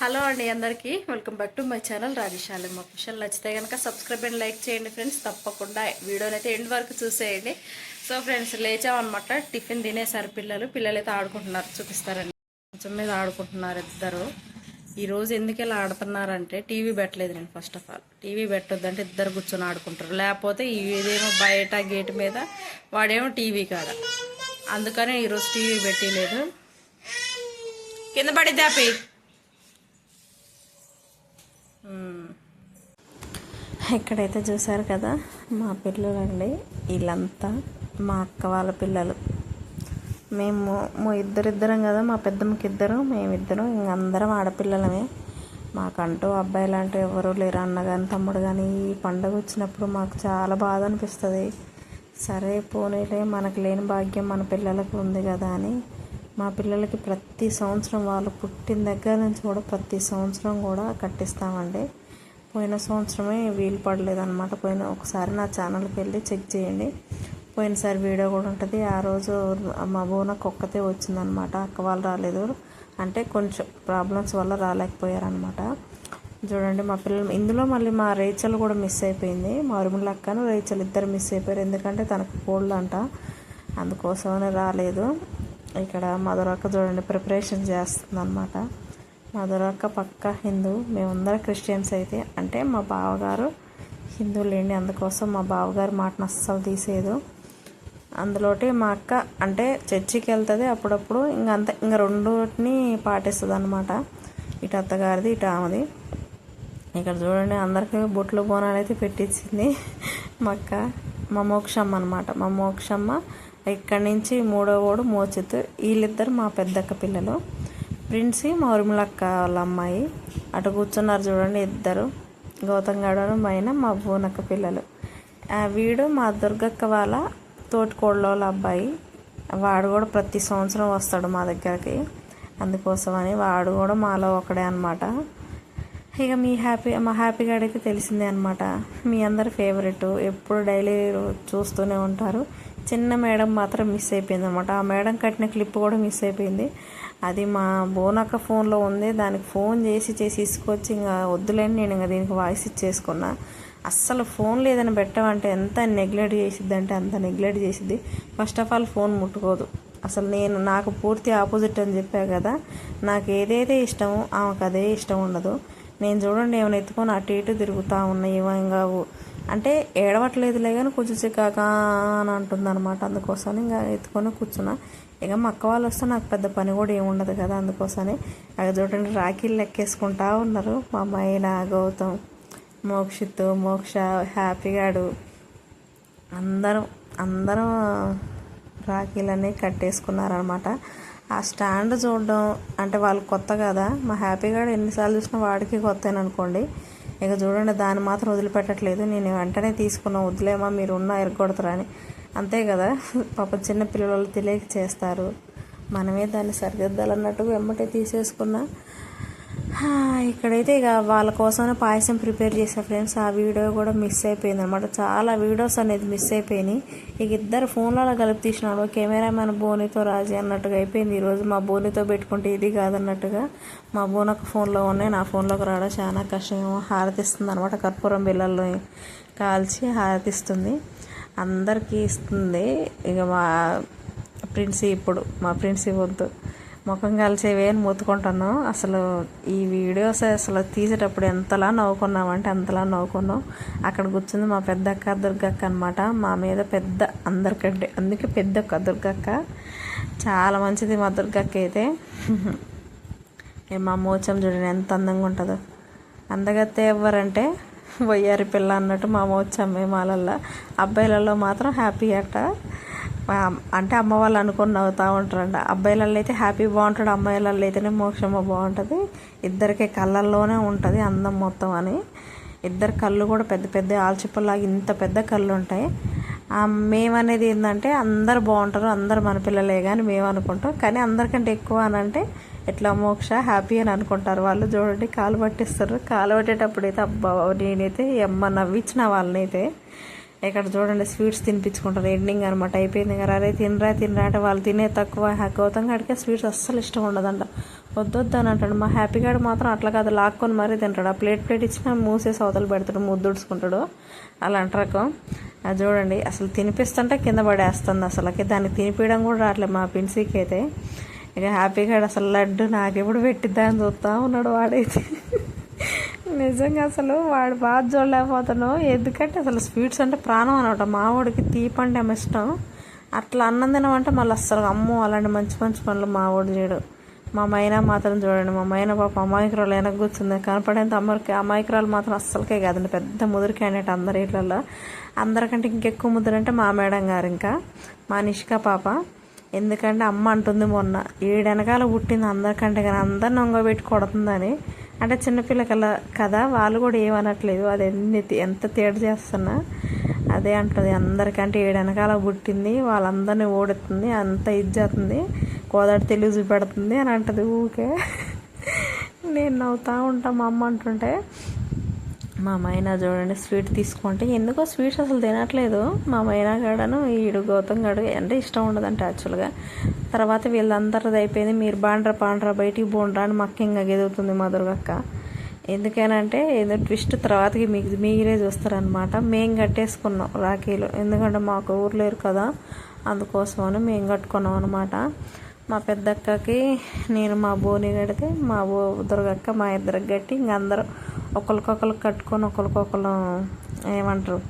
Hello అండి అందరికీ. Welcome back to my channel Rajasalam. Official నచ్చితే కనుక సబ్స్క్రైబ్ అండ్ లైక్ చేయండి ఫ్రెండ్స్. తప్పకుండా వీడియోనైతే ఎండ్ వరకు చూసేయండి. సో ఫ్రెండ్స్ లేచామన్నమాట. టిఫిన్ తినేసారు పిల్లలు. పిల్లలు అయితే ఆడుకుంటున్నారు. చూపిస్తారండి. కొంచెం మీద ఆడుకుంటున్నారు ఇద్దరు. ఈరోజు ఎందుకు ఇలా ఆడుతున్నారంటే టీవీ పెట్టలేదు నేను ఫస్ట్ ఆఫ్ ఆల్. టీవీ పెట్టొద్దంటే ఇద్దరు కూర్చొని ఆడుకుంటారు. లేకపోతే ఇదేమో బయట గేట్ మీద వాడేమో టీవీ కాడ. అందుకనే ఈరోజు టీవీ పెట్టలేదు. కింద పడిద్దాపి ఇక్కడైతే చూసారు కదా మా పిల్లలండి వీళ్ళంతా మా అక్క వాళ్ళ పిల్లలు. మేము మా ఇద్దరిద్దరం కదా మా పెద్దమ్మకి ఇద్దరు మేమిద్దరం ఇంక అందరం ఆడపిల్లలమే. మాకంటూ అబ్బాయిలు అంటూ ఎవరూ లేరు అన్న కానీ తమ్ముడు కానీ ఈ పండగ వచ్చినప్పుడు మాకు చాలా బాధ అనిపిస్తుంది. సరే పోనీలే మనకు లేని భాగ్యం మన పిల్లలకు ఉంది కదా అని. మా పిల్లలకి ప్రతి సంవత్సరం వాళ్ళు పుట్టిన దగ్గర నుంచి కూడా ప్రతి సంవత్సరం కూడా కట్టిస్తామండి. పోయిన సంవత్సరమే వీలు పడలేదనమాట పోయిన ఒకసారి నా ఛానల్కి వెళ్ళి చెక్ చేయండి. పోయినసారి వీడియో కూడా ఉంటుంది. ఆ రోజు మా బోనకు ఒక్కతే వచ్చిందనమాట అక్క వాళ్ళు రాలేదు. అంటే కొంచెం ప్రాబ్లమ్స్ వల్ల రాలేకపోయారనమాట చూడండి మా పిల్లలు ఇందులో మళ్ళీ మా రేచల్ కూడా మిస్ అయిపోయింది. మా అరుముల అక్కను రేచల్ ఇద్దరు మిస్ అయిపోయారు. ఎందుకంటే తనకు కోల్డ్ అంట. అందుకోసమనే రాలేదు. ఇక్కడ మధురక్క చూడండి ప్రిపరేషన్ చేస్తుంది అనమాట మధురక్క పక్క హిందూ మేమందరం క్రిస్టియన్స్ అయితే అంటే మా బావగారు హిందువులేండి అందుకోసం మా బావగారు మాటను అస్సలు తీసేదు అందులోటి మా అక్క అంటే చర్చికి వెళ్తుంది అప్పుడప్పుడు ఇంక అంత ఇంక రెండుని పాటిస్తుంది అనమాట ఇటు అత్తగారిది ఇటు ఆమెది. ఇక్కడ చూడండి అందరికీ బొట్లు బోనాలు అయితే పెట్టించింది మా అక్క. మా మోక్షమ్మ అనమాట మా మోక్షమ్మ ఇక్కడి నుంచి మూడో ఓడు మోచిత్. వీళ్ళిద్దరు మా పెద్దక్క పిల్లలు. ప్రిన్సి మా వాళ్ళ అమ్మాయి అటు కూర్చున్నారు చూడండి ఇద్దరు. గౌతమ్ గడను పైన మా బోనక్క పిల్లలు. ఆ వీడు మా దుర్గక్క వాళ్ళ తోటికోళ్ళ వాళ్ళ అబ్బాయి. వాడు కూడా ప్రతి సంవత్సరం వస్తాడు మా దగ్గరికి. అందుకోసమని వాడు కూడా మాలో ఒకడే అనమాట ఇక మీ హ్యాపీ మా హ్యాపీ గాడికి తెలిసిందే అనమాట మీ అందరి ఫేవరెట్. ఎప్పుడు డైలీ చూస్తూనే ఉంటారు. చిన్న మేడం మాత్రం మిస్ అయిపోయింది అనమాట ఆ మేడం కట్టిన క్లిప్ కూడా మిస్ అయిపోయింది. అది మా బోనక్క ఫోన్లో ఉంది. దానికి ఫోన్ చేసి చేసి తీసుకొచ్చి ఇంకా వద్దులేని నేను ఇంకా దీనికి వాయిస్ ఇచ్చేసుకున్నా. అస్సలు ఫోన్ లేదని పెట్టమంటే ఎంత నెగ్లెక్ట్ చేసిద్ది అంటే అంత నెగ్లెక్ట్ చేసిద్ది. ఫస్ట్ ఆఫ్ ఆల్ ఫోన్ ముట్టుకోదు. అసలు నేను నాకు పూర్తి ఆపోజిట్ అని చెప్పా కదా నాకు ఏదైతే ఇష్టమో ఆమెకు అదే ఇష్టం ఉండదు. నేను చూడండి ఏమైనా ఎత్తుకొని అటు ఇటు తిరుగుతూ ఉన్నాయి ఇంకా అంటే ఏడవట్లేదులే కానీ కొంచెం చికాక అని అంటుంది అనమాట అందుకోసం ఇంకా ఎత్తుకొని కూర్చున్నా. ఇక మా అక్క వాళ్ళు వస్తే నాకు పెద్ద పని కూడా ఏముండదు కదా అందుకోసమే అక్కడ చూడండి రాఖీలు లెక్కేసుకుంటా ఉన్నారు. మా మైనా గౌతమ్ మోక్షిత్ మోక్ష హ్యాపీగాడు అందరం అందరం రాఖీలన్నీ కట్టేసుకున్నారనమాట ఆ స్టాండ్ చూడడం అంటే వాళ్ళు కొత్త కదా మా హ్యాపీగాడు ఎన్నిసార్లు చూసినా వాడికి కొత్త అనుకోండి. ఇక చూడండి దాన్ని మాత్రం వదిలిపెట్టట్లేదు. నేను వెంటనే తీసుకున్న వదిలేమా మీరు ఉన్నా ఎరగొడతారని అని. అంతే కదా పాప చిన్న పిల్లలు తెలియక చేస్తారు. మనమే దాన్ని సరిదిద్దాలన్నట్టు వెమ్మటే తీసేసుకున్నా. ఇక్కడైతే ఇక వాళ్ళ కోసమే పాయసం ప్రిపేర్ చేసా ఫ్రెండ్స్. ఆ వీడియో కూడా మిస్ అయిపోయింది అనమాట చాలా వీడియోస్ అనేది మిస్ అయిపోయినాయి. ఇక ఇద్దరు ఫోన్లలో కలిపి తీసినాడు కెమెరామెన్ బోనితో రాజీ అన్నట్టుగా అయిపోయింది. ఈరోజు మా బోనితో పెట్టుకుంటే ఇది కాదన్నట్టుగా మా బోనకు ఫోన్లో ఉన్నాయి. నా ఫోన్లోకి రావడం చాలా కష్టం హారతిస్తుంది అనమాట కర్పూరం బిళ్ళల్లో కాల్చి హారతిస్తుంది. అందరికీ ఇస్తుంది. ఇక మా ప్రిన్సీ ఇప్పుడు మా ప్రిన్సీ వద్దు ముఖం కలిసేవే అని మొత్తుకుంటాను అసలు ఈ వీడియోస్ అసలు తీసేటప్పుడు ఎంతలా నవ్వుకున్నామంటే అంతలా నవ్వుకున్నాం. అక్కడ కూర్చుంది మా పెద్ద అక్క దుర్గక్క అనమాట మా మీద పెద్ద అందరికంటే అందుకే పెద్దక్క దుర్గక్క. చాలా మంచిది మా దుర్గక్క అయితే. మా మోచం చూడండి ఎంత అందంగా ఉంటుందో. అందగత్తే ఎవ్వరంటే వయ్యారి పిల్ల అన్నట్టు మా మోచమ్మే మాలల్లో. అబ్బాయిలలో మాత్రం హ్యాపీ అట్ట అంటే అమ్మ వాళ్ళు అనుకొని నవ్వుతూ ఉంటారంట. అబ్బాయిలలో అయితే హ్యాపీ బాగుంటాడు అమ్మాయిలలో అయితేనే మోక్షమ్మ బాగుంటుంది. ఇద్దరికి కళ్ళల్లోనే ఉంటుంది అందం మొత్తం అని. ఇద్దరు కళ్ళు కూడా పెద్ద పెద్ద ఆల్చిప్పలాగా ఇంత పెద్ద కళ్ళు ఉంటాయి. మేమనేది ఏంటంటే అందరు బాగుంటారు అందరు మన పిల్లలే కానీ మేము అనుకుంటాం. కానీ అందరికంటే ఎక్కువ అని అంటే ఎట్లా మోక్ష హ్యాపీ అని అనుకుంటారు వాళ్ళు. చూడండి కాలు పట్టిస్తారు. కాలు పట్టేటప్పుడు అయితే అబ్బా నేనైతే ఎమ్మ నవ్వించిన వాళ్ళనైతే. ఇక్కడ చూడండి స్వీట్స్ తినిపించుకుంటారు. ఎండింగ్ అనమాట అయిపోయింది. కదా అరే తినరా తినరా అంటే వాళ్ళు తినే తక్కువ. గౌతమ్ గడికే స్వీట్స్ అస్సలు ఇష్టం ఉండదంట. వద్దొద్దు అని అంటాడు. మా హ్యాపీ గాడు మాత్రం అట్లా కాదు. లాక్కొని మరీ తింటాడు. ఆ ప్లేట్ ప్లేట్ ఇచ్చినా మూసేసి అవతలు పెడతాడు ముద్దుడుచుకుంటాడు. అలా అంటారు అది చూడండి అసలు తినిపిస్తుంటే కింద పడేస్తుంది అసలుకి దాన్ని తినిపించడం కూడా రావట్లేదు మా పిన్సీకి అయితే. ఇక హ్యాపీగా అసలు లడ్డు నాకెప్పుడు పెట్టిద్దామని చూస్తా ఉన్నాడు వాడైతే. నిజంగా అసలు వాడు బాగా చూడలేకపోతాను. ఎందుకంటే అసలు స్వీట్స్ అంటే ప్రాణం అనమాట. మావాడికి తీపి అంటే ఇష్టం. అట్లా అన్నం తినమంటే మళ్ళీ అస్సలు అమ్మో అలాంటి మంచి మంచి పనులు మావాడు చేయడు. మా మైనా మాత్రం చూడండి. మా మైనా పాప అమాయకురాలు వెనక కూర్చుంది. కనపడేంత అమ్మరికి అమాయకురాలు మాత్రం అస్సలకే కాదండి. పెద్ద ముదురు క్యాండిడేట్ అందరి ఇళ్ళల్లో. అందరికంటే ఇంకెక్కువ ముదురు అంటే మా మేడం గారు ఇంకా. మా నిష్క పాప. ఎందుకంటే అమ్మ అంటుంది మొన్న ఏడెనకాల పుట్టింది అందరికంటే కానీ అందరిని ఒంగబెట్టి కొడుతుందని అంటే చిన్నపిల్లకల కదా వాళ్ళు కూడా ఏమనట్లేదు. అది ఎన్ని ఎంత తేడా చేస్తున్నా అదే అంటుంది. అందరికంటే ఏడెనకాల పుట్టింది. వాళ్ళందరినీ ఓడుతుంది అంత ఇచ్చేస్తుంది కోదాడు తెలుగు చూపెడుతుంది అని అంటది. ఊకే నేను నవ్వుతూ ఉంటా మా అమ్మ అంటుంటే మా మైనా చూడండి స్వీట్ తీసుకుంటే ఎందుకో స్వీట్స్ అసలు తినట్లేదు. మా మైనా గడను ఈడు గౌతమ్ గడు అంటే ఇష్టం ఉండదంట యాక్చువల్గా తర్వాత వీళ్ళందరిది అయిపోయింది మీరు బాండ్రా పాండ్రా బయటికి బోండ్రా అని మక్క ఇంకా గెదుగుతుంది మా దుర్గక్క ఎందుకేనంటే ఏదో ట్విస్ట్ తర్వాతకి మీకు మీరే చూస్తారనమాట మేము కట్టేసుకున్నాం రాఖీలు. ఎందుకంటే మాకు ఊరు లేరు కదా అందుకోసమని మేము కట్టుకున్నాం అనమాట మా పెద్దక్కకి నేను మా బోని కడితే మా బో దుర్గక్క మా ఇద్దరికి కట్టి ఇంక అందరూ ఒకరికొకరు కట్టుకొని ఒకరికొకరు ఏమంటారు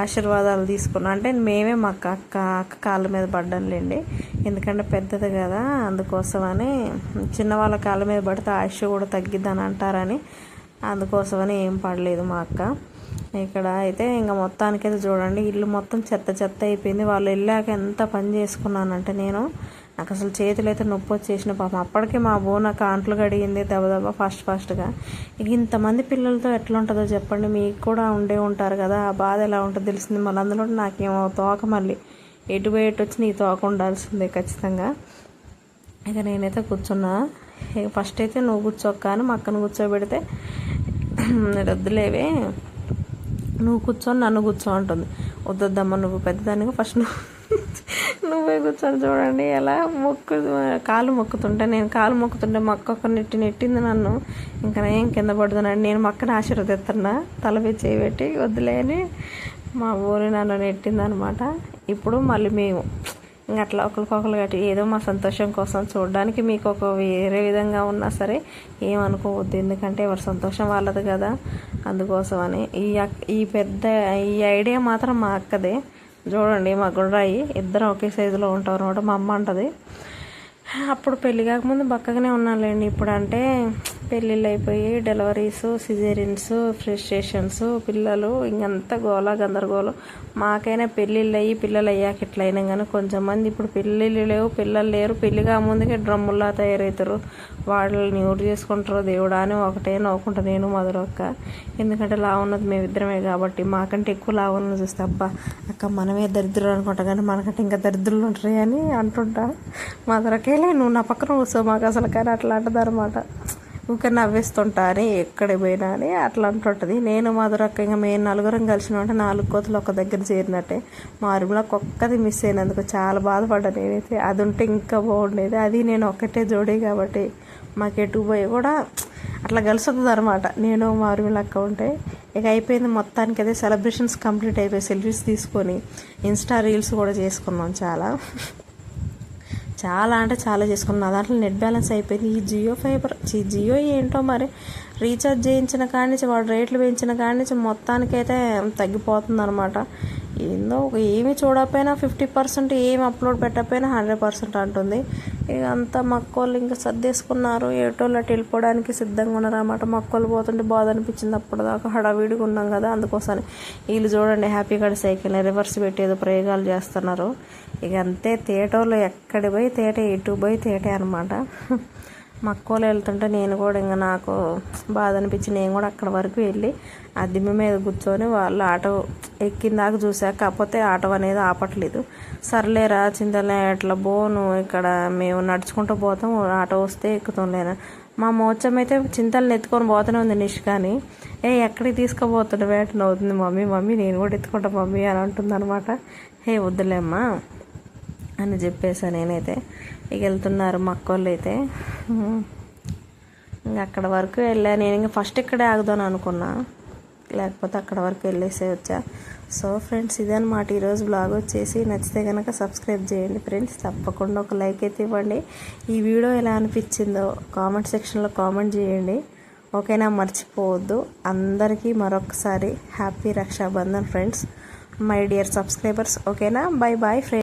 ఆశీర్వాదాలు తీసుకున్నాం అంటే మేమే మా అక్క అక్క కాళ్ళ మీద పడ్డానులేండి. ఎందుకంటే పెద్దది కదా అందుకోసమని చిన్న వాళ్ళ కాళ్ళ మీద పడితే ఆశ కూడా తగ్గిద్దని అంటారని అందుకోసమని ఏం పడలేదు మా అక్క. ఇక్కడ అయితే ఇంకా మొత్తానికైతే చూడండి ఇల్లు మొత్తం చెత్త చెత్త అయిపోయింది. వాళ్ళు వెళ్ళాక ఎంత పని చేసుకున్నానంటే నేను నాకు అసలు చేతులు అయితే నొప్పి వచ్చేసిన పాపం. అప్పటికే మా బో నాకు అంట్లు కడిగింది దెబ్బ దెబ్బ ఫాస్ట్ ఫాస్ట్గా. ఇక ఇంతమంది పిల్లలతో ఎట్లా ఉంటుందో చెప్పండి. మీకు కూడా ఉండే ఉంటారు కదా. ఆ బాధ ఎలా ఉంటుందో తెలిసింది మళ్ళీ. అందులో నాకేమో తోక మళ్ళీ. ఎటు పోయి ఎటు వచ్చి నీ తోక ఉండాల్సిందే ఖచ్చితంగా. ఇక నేనైతే కూర్చున్నా. ఇక ఫస్ట్ అయితే నువ్వు కూర్చోక్క అని మా అక్కను కూర్చోబెడితే వద్దులేవే. నువ్వు కూర్చొని నన్ను కూర్చో అంటుంది. వద్దొద్దమ్మ నువ్వు పెద్దదానిగా ఫస్ట్ నువ్వు నువ్వే కూర్చొని చూడండి. ఎలా మొక్కు కాలు మొక్కుతుంటే నేను కాలు మొక్కుతుంటే మొక్క ఒక నెట్టి నెట్టింది నన్ను. ఇంకా నేను కింద పడుతున్నాను. నేను మొక్కను ఆశీర్వదిస్తున్నా. తలపై చేయబెట్టి వద్దులేని మా ఊరి నన్ను నెట్టింది అనమాట ఇప్పుడు మళ్ళీ మేము ఇంకా అట్లా ఒకరికొకరు గట్టి ఏదో మా సంతోషం కోసం చూడడానికి మీకు ఒక వేరే విధంగా ఉన్నా సరే ఏమనుకోవద్దు. ఎందుకంటే ఎవరి సంతోషం వాళ్ళది కదా. అందుకోసమని ఈ ఈ పెద్ద ఈ ఐడియా మాత్రం మా అక్కదే. చూడండి మా గుండ్రాయి ఇద్దరం ఒకే సైజులో ఉంటాం అనమాట మా అమ్మ అంటది. అప్పుడు పెళ్ళి కాకముందు బక్కగానే ఉన్నానులేండి. ఇప్పుడు అంటే పెళ్ళిళ్ళు అయిపోయి డెలివరీస్ సిజేరియన్స్ ఫ్రెస్ట్రేషన్స్ పిల్లలు ఇంకంతా గోళ గందరగోళం. మాకైనా పెళ్ళిళ్ళు అయ్యి పిల్లలు అయ్యాక ఇట్లా అయినా కానీ కొంచెం మంది ఇప్పుడు పెళ్ళిళ్ళు లేవు పిల్లలు లేరు పెళ్ళి ముందుకే డ్రమ్ముల్లా తయారవుతారు. వాళ్ళని ఊరు చేసుకుంటారో దేవుడా అని ఒకటే నవ్వుకుంటా నేను మధురక్క. ఎందుకంటే లావున్నది ఉన్నది మేమిద్దరమే కాబట్టి మాకంటే ఎక్కువ లా ఉన్నది చూస్తే అబ్బా అక్క మనమే దరిద్రులు అనుకుంటా కానీ మనకంటే ఇంకా దరిద్రులు ఉంటాయి అని అంటుంటా. మధురకేలే నువ్వు నా పక్కన కూర్చో మాకు అసలు కానీ అట్లా అంటదన్నమాట ఊకే నవ్వేస్తుంటా అని ఎక్కడ పోయినా అని అట్లా అంటుంటుంది నేను మధురక్క ఇంకా మేము నలుగురం కలిసినట్టే నాలుగు కోతులు ఒక దగ్గర చేరినట్టే. మా అరుములో ఒక్కది మిస్ అయినందుకు చాలా బాధపడ్డా నేనైతే. అది ఉంటే ఇంకా బాగుండేది. అది నేను ఒక్కటే జోడి కాబట్టి మాకు ఎటు పోయి కూడా అట్లా కలిసి అనమాట నేను మా అక్క ఉంటే ఇక అయిపోయింది మొత్తానికి అయితే సెలబ్రేషన్స్ కంప్లీట్ అయిపోయి సెల్ఫీస్ తీసుకొని ఇన్స్టా రీల్స్ కూడా చేసుకున్నాం చాలా. చాలా అంటే చాలా చేసుకున్నాను నా దాంట్లో నెట్ బ్యాలెన్స్ అయిపోయింది. ఈ జియో ఫైబర్ జియో ఏంటో మరి? రీఛార్జ్ చేయించిన కాడి నుంచి వాడు రేట్లు పెంచిన కాడి నుంచి మొత్తానికైతే తగ్గిపోతుంది అనమాట ఏందో ఏమి చూడకపోయినా ఫిఫ్టీ పర్సెంట్ ఏమి అప్లోడ్ పెట్టకపోయినా హండ్రెడ్ పర్సెంట్ అంటుంది. ఇక అంతా మక్కోళ్ళు ఇంకా సర్దేసుకున్నారు. ఏటోళ్ళు అటు వెళ్ళిపోవడానికి సిద్ధంగా ఉన్నారు అన్నమాట మక్కోళ్ళు పోతుంటే బాధ అనిపించింది అప్పుడు దాకా హడావిడిగా ఉన్నాం కదా అందుకోసమే వీళ్ళు చూడండి హ్యాపీగా సైకిల్ రివర్స్ పెట్టేదో ప్రయోగాలు చేస్తున్నారు. ఇక అంతే తేటోళ్ళు ఎక్కడి పోయి తేట ఎటు పోయి తేటే అనమాట మక్కువలో వెళ్తుంటే నేను కూడా ఇంకా నాకు బాధ అనిపించి నేను కూడా అక్కడ వరకు వెళ్ళి ఆ మీద కూర్చొని వాళ్ళు ఆటో ఎక్కిందాక చూసాక కాకపోతే ఆటో అనేది ఆపట్లేదు. సర్లేరా చింతలే ఎట్లా బోను ఇక్కడ మేము నడుచుకుంటూ పోతాం ఆటో వస్తే ఎక్కుతాంలేనా మా మోచం అయితే చింతలను ఎత్తుకొని పోతూనే ఉంది నిష్కాని ఏ ఎక్కడికి తీసుకుపోతుండే వేటన అవుతుంది మమ్మీ మమ్మీ నేను కూడా ఎత్తుకుంటా మమ్మీ అని అంటుంది అనమాట హే వద్దులేమ్మా అని చెప్పేసా నేనైతే. ఇక వెళ్తున్నారు మా అక్కోళ్ళు అయితే ఇంకా అక్కడ వరకు వెళ్ళా. నేను ఇంకా ఫస్ట్ ఇక్కడే ఆగుదాను అనుకున్నా. లేకపోతే అక్కడ వరకు వెళ్ళేసే వచ్చా. సో ఫ్రెండ్స్ ఇదన్నమాట. ఈరోజు బ్లాగ్ వచ్చేసి. నచ్చితే కనుక సబ్స్క్రైబ్ చేయండి ఫ్రెండ్స్. తప్పకుండా ఒక లైక్ అయితే ఇవ్వండి. ఈ వీడియో ఎలా అనిపించిందో కామెంట్ సెక్షన్లో కామెంట్ చేయండి. ఓకేనా? మర్చిపోవద్దు. అందరికీ మరొకసారి happy Raksha Bandhan friends. My dear subscribers ఓకేనా? Bye bye friends